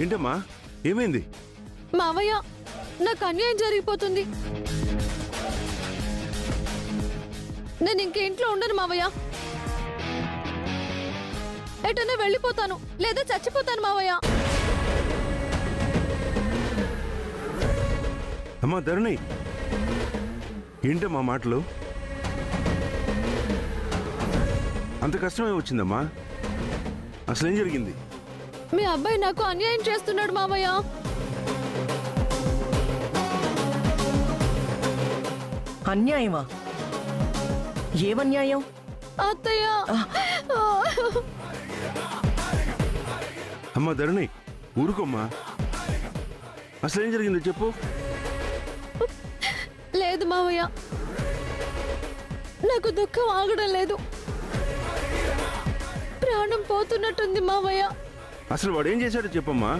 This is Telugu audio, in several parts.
ఏంటమ్మా? ఏమైంది? మావయ్య నాకు అన్యాయం జరిగిపోతుంది. నేను ఇంక ఇంట్లో ఉండను మావయ్య. ఎటన్నా వెళ్ళిపోతాను లేదా చచ్చిపోతాను మావయ్య. అమ్మా ధరణి. ఏంటమ్మా మాటలు? అంత కష్టమే వచ్చిందమ్మా. అసలేం జరిగింది? మీ అబ్బాయి నాకు అన్యాయం చేస్తున్నాడు మావయ్య. అన్యాయమా? ఏమన్యాయం? అత్తయ్య. అమ్మా ధరణి ఊరుకోమ్మా. అసలేం జరిగిందో చెప్పు. లేదు మావయ్య. నాకు దుఃఖం ఆగడం లేదు. ప్రాణం పోతున్నట్టుంది మావయ్య. అసలు వాడు ఏం చేశాడో చెప్పమ్మా.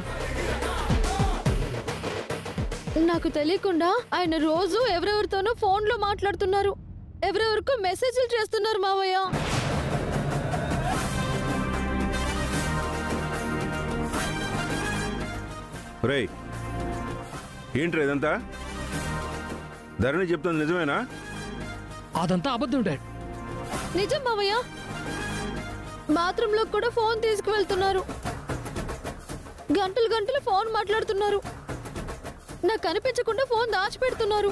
నాకు తెలియకుండా ఆయన రోజు ఎవరెవరితోనో ఫోన్లో మాట్లాడుతున్నారు. ఎవరెవరికో మెసేజ్లు చేస్తున్నారు మావయ్య. రేయ్ ఏంట్రా ఇదంతా? ధరణి చెప్తుంది నిజమేనా? అదంతా అబద్ధం డాడ్ నిజం మావయ్య. బాత్రూంలో కూడా ఫోన్ తీసుకువెళ్తున్నారు. గంటలు గంటలు ఫోన్ మాట్లాడుతున్నారు. నాకు కనిపించకుండా ఫోన్ దాచిపెడుతున్నారు.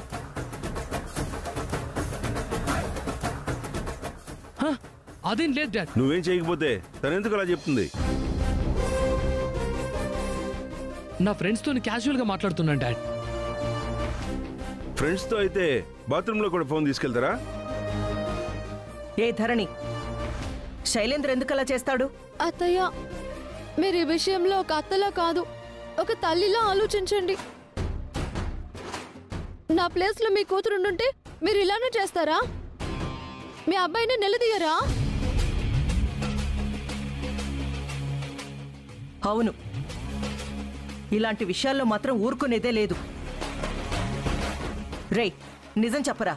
హ, అదేం లేదు డాడ్. నువ్వేం చేయకపోతే తనెందుకు అలా చెప్తుంది? నా ఫ్రెండ్స్తో క్యాజువల్గా మాట్లాడుతున్నాను డాడ్. ఫ్రెండ్స్తో అయితే బాత్రూంలో కూడా ఫోన్ తీసుకెళ్తారా? ఏ ధరణి శైలేంద్ర ఎందుకు అలా చేస్తాడు? అత్తయ్య మీరు ఈ విషయంలో ఒక అత్తలా కాదు ఒక తల్లిలా ఆలోచించండి. నా ప్లేస్లో మీ కూతురు ఉండుంటే మీరు ఇలానే చేస్తారా? మీ అబ్బాయిని నిలదీయరా? అవును. ఇలాంటి విషయాల్లో మాత్రం ఊరుకునేదే లేదు. రేయ్ నిజం చెప్పరా?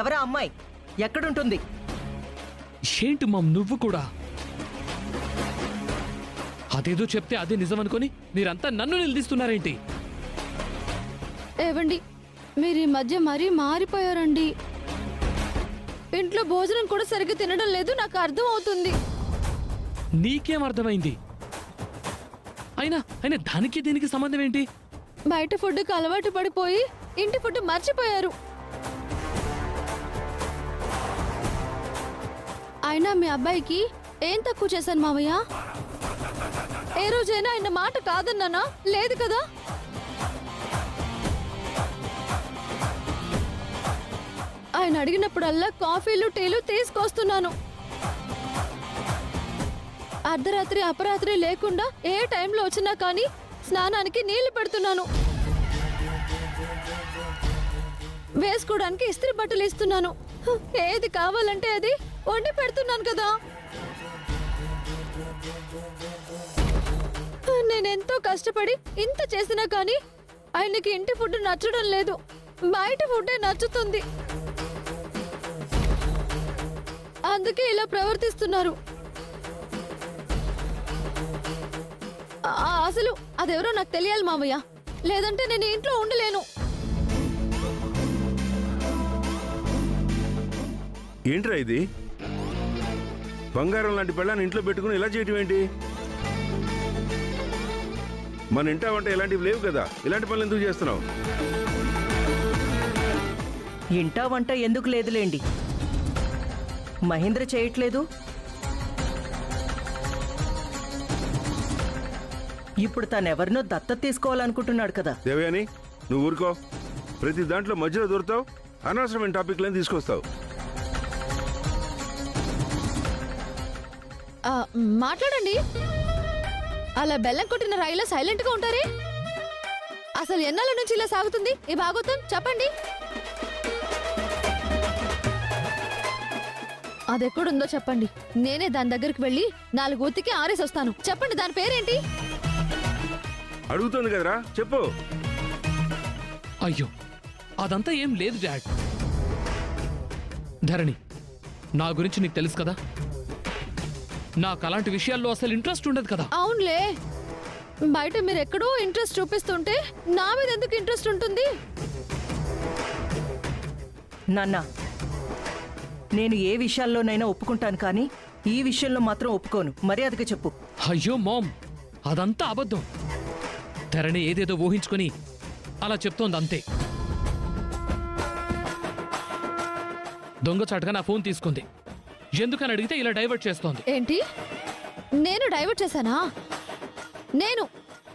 ఎవరా అమ్మాయి? ఎక్కడుంటుంది? ఏంటి మమ్ నువ్వు కూడా? అదేదో చెప్తే అదే నిజం అనుకొని మీరంతా నన్ను నిలదీస్తున్నారేంటి? ఏవండి మీరు ఈ మధ్య మరీ మారిపోయారండి. ఇంట్లో భోజనం కూడా సరిగ్గా తినడం లేదు నాకు అర్థం అవుతుంది నీకేం అర్థమైంది? అయినా అయినా దానికి దీనికి సంబంధం ఏంటి? బయట ఫుడ్కి అలవాటు పడిపోయి ఇంటి ఫుడ్ మర్చిపోయారు. అయినా మీ అబ్బాయికి ఏం తక్కువ చేశాను మావయ్య? ఏ రోజైనా ఆయన మాట కాదన్నానా లేదు కదా? ఆయన అడిగినప్పుడల్లా కాఫీలు టీలు తీసుకొస్తున్నాను. అర్ధరాత్రి అపరాత్రి లేకుండా ఏ టైంలో వచ్చినా కానీ స్నానానికి నీళ్ళు పెడుతున్నాను. వేసుకోవడానికి ఇస్త్రీ బట్టలు ఇస్తున్నాను. ఏది కావాలంటే అది వండి పెడుతున్నాను కదా. నేనెంతో కష్టపడి ఇంత చేసినా కానీ ఆయనకి ఇంటి ఫుడ్ నచ్చడం లేదు. బయట ఫుడ్డే నచ్చుతుంది. అందుకే ఇలా ప్రవర్తిస్తున్నారు. అసలు అదెవరో నాకు తెలియాలి మామయ్య లేదంటే నేను ఇంట్లో ఉండలేను. ఏంట్రా ఇది? బంగారం లాంటి పెళ్ళాన్ని ఇంట్లో పెట్టుకుని ఇలా చేయటం ఏంటి? మన ఇంటా వంట ఇలాంటివి లేవు కదా. ఇలాంటి పనులు ఎందుకు చేస్తున్నావు? ఇంటా వంట ఎందుకు లేదులేండి. మహేంద్ర చేయట్లేదు. ఇప్పుడు తనెవరినో దత్తత తీసుకోవాలనుకుంటున్నాడు కదా. దేవయాని నువ్వు ఊరుకో. ప్రతి దాంట్లో మధ్యలో దొరుకుతావు. అనవసరమైన టాపిక్లను తీసుకొస్తావు. ఆ, మాట్లాడండి. అలా బెల్లం కొట్టిన రాయిలా సైలెంట్గా ఉంటారే? అసలు ఎన్నాళ్ళ నుంచి ఇలా సాగుతుంది? ఈ భాగవతం? చెప్పండి. అది ఎక్కడుందో చెప్పండి. నేనే దాని దగ్గరికి వెళ్ళి నాలుగు ఉతికి ఆరేసి వస్తాను. చెప్పండి దాని పేరేంటి? అడుగుతుంది కదరా. చెప్పు. అయ్యో అదంతా ఏం లేదు డాడ్ ధరణి నా గురించి నీకు తెలుసు కదా? నాకు అలాంటి విషయాల్లో అసలు ఇంట్రెస్ట్ ఉండదు కదా. అవునులే. బయట మీరు ఎక్కడో ఇంట్రెస్ట్ చూపిస్తుంటే నా మీద ఎందుకు ఇంట్రెస్ట్ ఉంటుంది? నాన్న నేను ఏ విషయాల్లోనైనా ఒప్పుకుంటాను కానీ ఈ విషయంలో మాత్రం ఒప్పుకోను. మర్యాదగా చెప్పు. అయ్యో మామ్ అదంతా అబద్ధం. ధరణి ఏదేదో ఊహించుకొని అలా చెప్తోంది అంతే. దొంగచాటుగా నా ఫోన్ తీసుకుంది. ఎందుకని అడిగితే ఇలా డైవర్ట్ చేస్తోంది. ఏంటి? నేను డైవర్ట్ చేశానా? నేను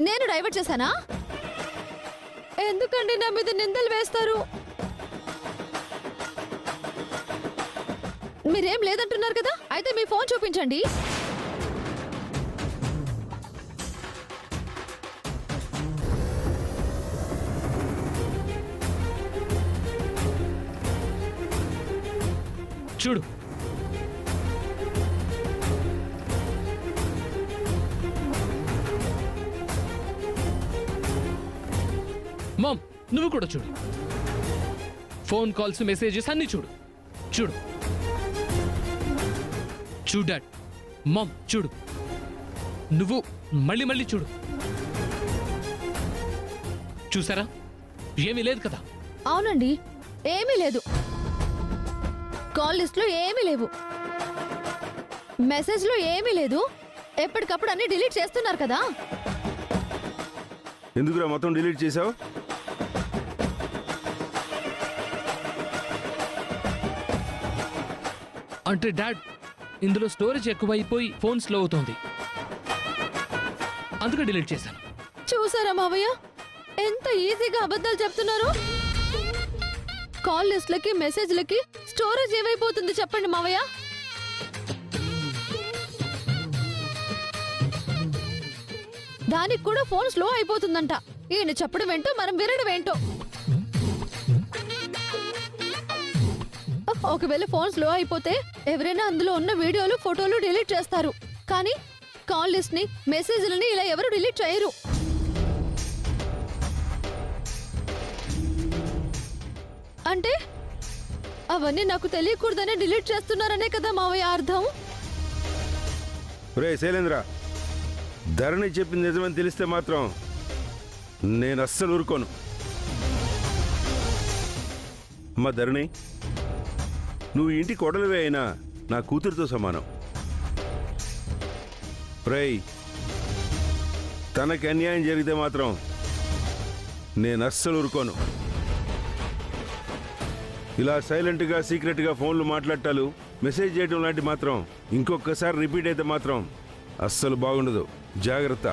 నేను డైవర్ట్ చేశానా? ఎందుకండి నా మీద నిందలు వేస్తారు? మీరేం లేదంటున్నారు కదా? అయితే మీ ఫోన్ చూపించండి. చూడు నువ్వు కూడా చూడు. ఫోన్ కాల్స్ మెసేజెస్ అన్ని చూడు. చూడు. చూడు డాడ్. మామ్ చూడు. నువ్వు మళ్ళీ మళ్ళీ చూడు. చూసారా? ఏమీ లేదు కదా? అవునండి. ఏమీ లేదు. కాల్ లిస్ట్లో ఏమీ లేవు. మెసేజ్లో ఏమీ లేదు. ఎప్పటికప్పుడు అన్ని డిలీట్ చేస్తున్నారు కదా? ఎందుకురా మొత్తం డిలీట్ చేసావు అంటే డాడ్ ఇందులో స్టోరేజ్ ఎక్కువైపోయి ఫోన్ స్లో అవుతోంది. అందుకే డిలీట్ చేశాను. చూసారా మావయ్య? ఎంత ఈజీగా అబద్ధాలు చెప్తున్నారు? కాల్ లిస్ట్లకి మెసేజ్లకి స్టోరేజ్ ఏమైపోతుంది చెప్పండి మావయ్య. దానికి కూడా ఫోన్ స్లో అయిపోతుందంట. ఈయన చెప్పడం ఏంటో మనం వినడం ఏంటో. ఒకవేళ ఫోన్ స్లో అయిపోతే ఎవరైనా అందులో ఉన్న వీడియోలు ఫోటోలు డిలీట్ చేస్తారు. కానీ కాల్ లిస్ట్ని మెసేజ్లని ఇలా ఎవరు డిలీట్ చేయరు. అంటే అవన్నీ నాకు తెలియకూడదనే డిలీట్ చేస్తున్నారనే కదా మావయ్య అర్థం? రే శైలేంద్ర ధరణి చెప్పింది నిజమని తెలిస్తే మాత్రం నేను అస్సలు ఊరుకోను. మా ధరణి. నువ్వు ఇంటి కొడలివే అయినా నా కూతురితో సమానం. ప్రై తనకి అన్యాయం జరిగితే మాత్రం నేను అస్సలు ఊరుకోను. ఇలా సైలెంట్గా సీక్రెట్గా ఫోన్లు మాట్లాడటాలు మెసేజ్ చేయడం లాంటి మాత్రం ఇంకొకసారి రిపీట్ అయితే మాత్రం అస్సలు బాగుండదు. జాగ్రత్త.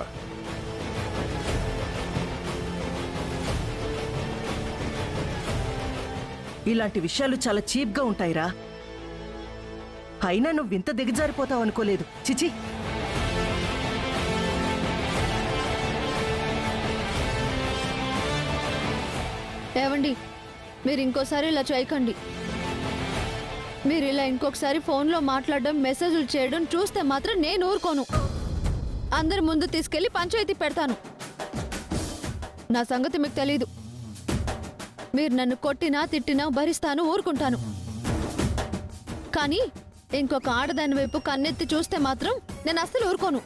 ఇలాంటి విషయాలు చాలా చీప్గా ఉంటాయిరా. అయినా నువ్వు ఇంత దిగజారిపోతావు అనుకోలేదు. చిచి. ఏవండి మీరు ఇంకోసారి ఇలా చేయకండి. మీరు ఇలా ఇంకొకసారి ఫోన్లో మాట్లాడడం మెసేజ్లు చేయడం చూస్తే మాత్రం నేను ఊరుకోను. అందరి ముందు తీసుకెళ్ళి పంచాయతీ పెడతాను. నా సంగతి మీకు తెలీదు. మీరు నన్ను కొట్టినా తిట్టినా భరిస్తాను ఊరుకుంటాను. కానీ ఇంకొక ఆడదాని వైపు కన్నెత్తి చూస్తే మాత్రం నేను అస్సలు ఊరుకోను.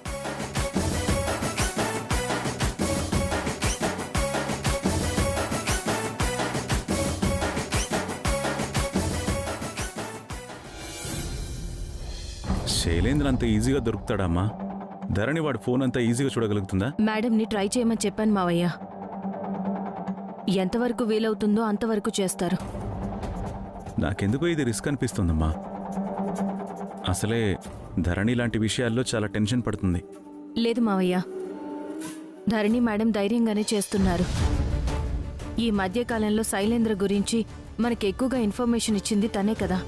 శైలేంద్ర అంత ఈజీగా దొరుకుతాడమ్మా ధరణి వాడి ఫోన్ అంత ఈజీగా చూడగలుగుతుందా? మేడంని ట్రై చేయమని చెప్పాను మావయ్య. ఎంతవరకు వీలవుతుందో అంతవరకు చేస్తారు. నాకెందుకో ఇది రిస్క్ అనిపిస్తుందమ్మా. అసలే ధరణి లాంటి విషయాల్లో చాలా టెన్షన్ పడుతుంది. లేదు మావయ్య. ధరణి మేడం ధైర్యంగానే చేస్తున్నారు. ఈ మధ్యకాలంలో శైలేంద్ర గురించి మనకి ఎక్కువగా ఇన్ఫర్మేషన్ ఇచ్చింది తనే కదా.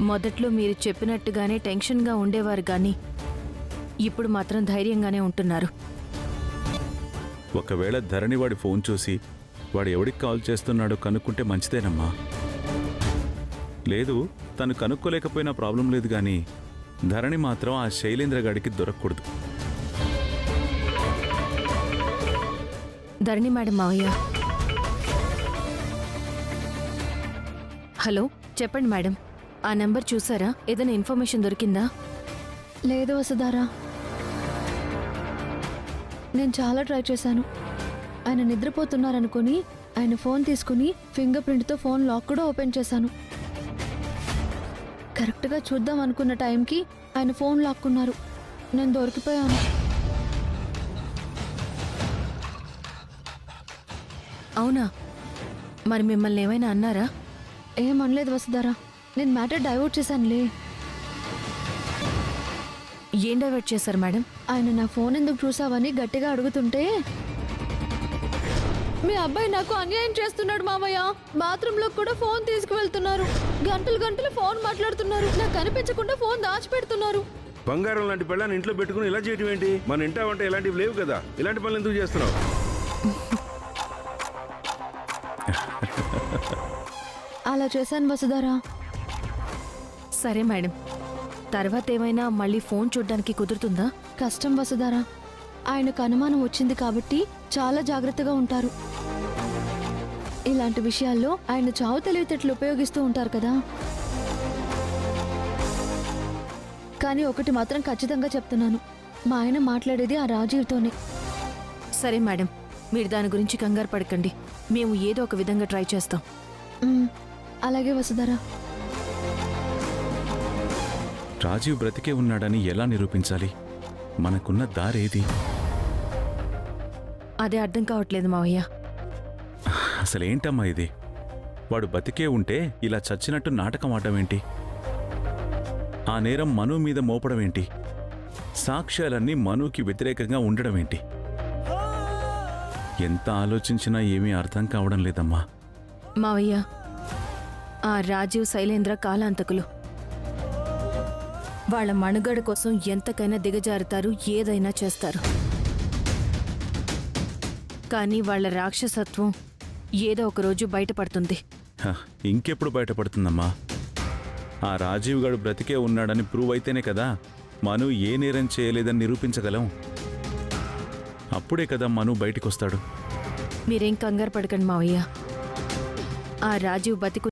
మొదట్లో మీరు చెప్పినట్టుగానే టెన్షన్గా ఉండేవారు కానీ ఇప్పుడు మాత్రం ధైర్యంగానే ఉంటున్నారు. ఒకవేళ ధరణి వాడి ఫోన్ చూసి వాడు ఎవడికి కాల్ చేస్తున్నాడో కనుక్కుంటే మంచిదేనమ్మా. లేదు తను కనుక్కోలేకపోయినా ప్రాబ్లం లేదు కానీ ధరణి మాత్రం ఆ శైలేంద్ర గాడికి దొరకకూడదు. ధరణి మేడం మావయ్య. హలో చెప్పండి మేడం. ఆ నెంబర్ చూసారా? ఏదైనా ఇన్ఫర్మేషన్ దొరికిందా? లేదు వసుధారా. నేను చాలా ట్రై చేశాను. ఆయన నిద్రపోతున్నారనుకుని ఆయన ఫోన్ తీసుకుని ఫింగర్ ప్రింట్తో ఫోన్ లాక్ కూడా ఓపెన్ చేశాను. కరెక్ట్గా చూద్దాం అనుకున్న టైంకి ఆయన ఫోన్ లాక్కున్నారు. నేను దొరికిపోయాను. అవునా? మరి మిమ్మల్ని ఏమైనా అన్నారా? ఏం అనలేదు వసుధారా. నేను మ్యాటర్ డైవర్ట్ చేశానులే. ఏం డైవర్ట్ చేశారు మేడం ఆయన నా ఫోన్ ఎందుకు చూసావని గట్టిగా అడుగుతుంటే మీ అబ్బాయి నాకు అన్యాయం చేస్తున్నాడు మామయ్య బాత్రూమ్లో కూడా ఫోన్ తీసుకువెళ్తున్నారు. గంటలు గంటలు ఫోన్ మాట్లాడుతున్నారు. నాకు కనిపించకుండా ఫోన్ దాచిపెడుతున్నారు. బంగారం లాంటి పెళ్ళాన్ని ఇంట్లో పెట్టుకుని ఇలా చేయటం ఏంటి? మన ఇంటా వంట ఇలాంటివి లేవు కదా. ఇలాంటి పనులు ఎందుకు చేస్తున్నావు? అలా చేశాను వసుధారా. సరే మేడం తర్వాత ఏమైనా మళ్ళీ ఫోన్ చూడడానికి కుదురుతుందా? కష్టం వసుధారా. ఆయనకు అనుమానం వచ్చింది కాబట్టి చాలా జాగ్రత్తగా ఉంటారు. ఇలాంటి విషయాల్లో ఆయన చావు తెలివితేటలు ఉపయోగిస్తూ ఉంటారు కదా. కానీ ఒకటి మాత్రం ఖచ్చితంగా చెప్తున్నాను. మా ఆయన మాట్లాడేది ఆ రాజీవ్తోనే. సరే మేడం మీరు దాని గురించి కంగారు పడకండి. మేము ఏదో ఒక విధంగా ట్రై చేస్తాం. అలాగే వసుధారా. రాజీవ్ బ్రతికే ఉన్నాడని ఎలా నిరూపించాలి? మనకున్న దారేది? అదే అర్థం కావట్లేదు మావయ్య. అసలేంటమ్మా ఇది? వాడు బతికే ఉంటే ఇలా చచ్చినట్టు నాటకం ఆడడం ఏంటి? ఆ నేరం మను మీద మోపడం ఏంటి? సాక్ష్యాలన్నీ మనుకి వ్యతిరేకంగా ఉండడం ఏంటి? ఎంత ఆలోచించినా ఏమీ అర్థం కావడం లేదమ్మా. మావయ్య ఆ రాజీవ్ శైలేంద్ర కాలాంతకులు. వాళ్ళ మనుగడ కోసం ఎంతకైనా దిగజారుతారు ఏదైనా చేస్తారు. కానీ వాళ్ళ రాక్షసత్వం ఏదో ఒక రోజు బయటపడుతుంది. హ, ఇంకెప్పుడు బయటపడుతుందమ్మా? ఆ రాజీవ్ గాడు బ్రతికే ఉన్నాడని ప్రూవ్ అయితేనే కదా మను ఏ నేరం చేయలేదని నిరూపించగలం. అప్పుడే కదా మను బయటికొస్తాడు. మీరేం కంగారు పడకండి మావయ్య. ఆ రాజీవ్ బతికు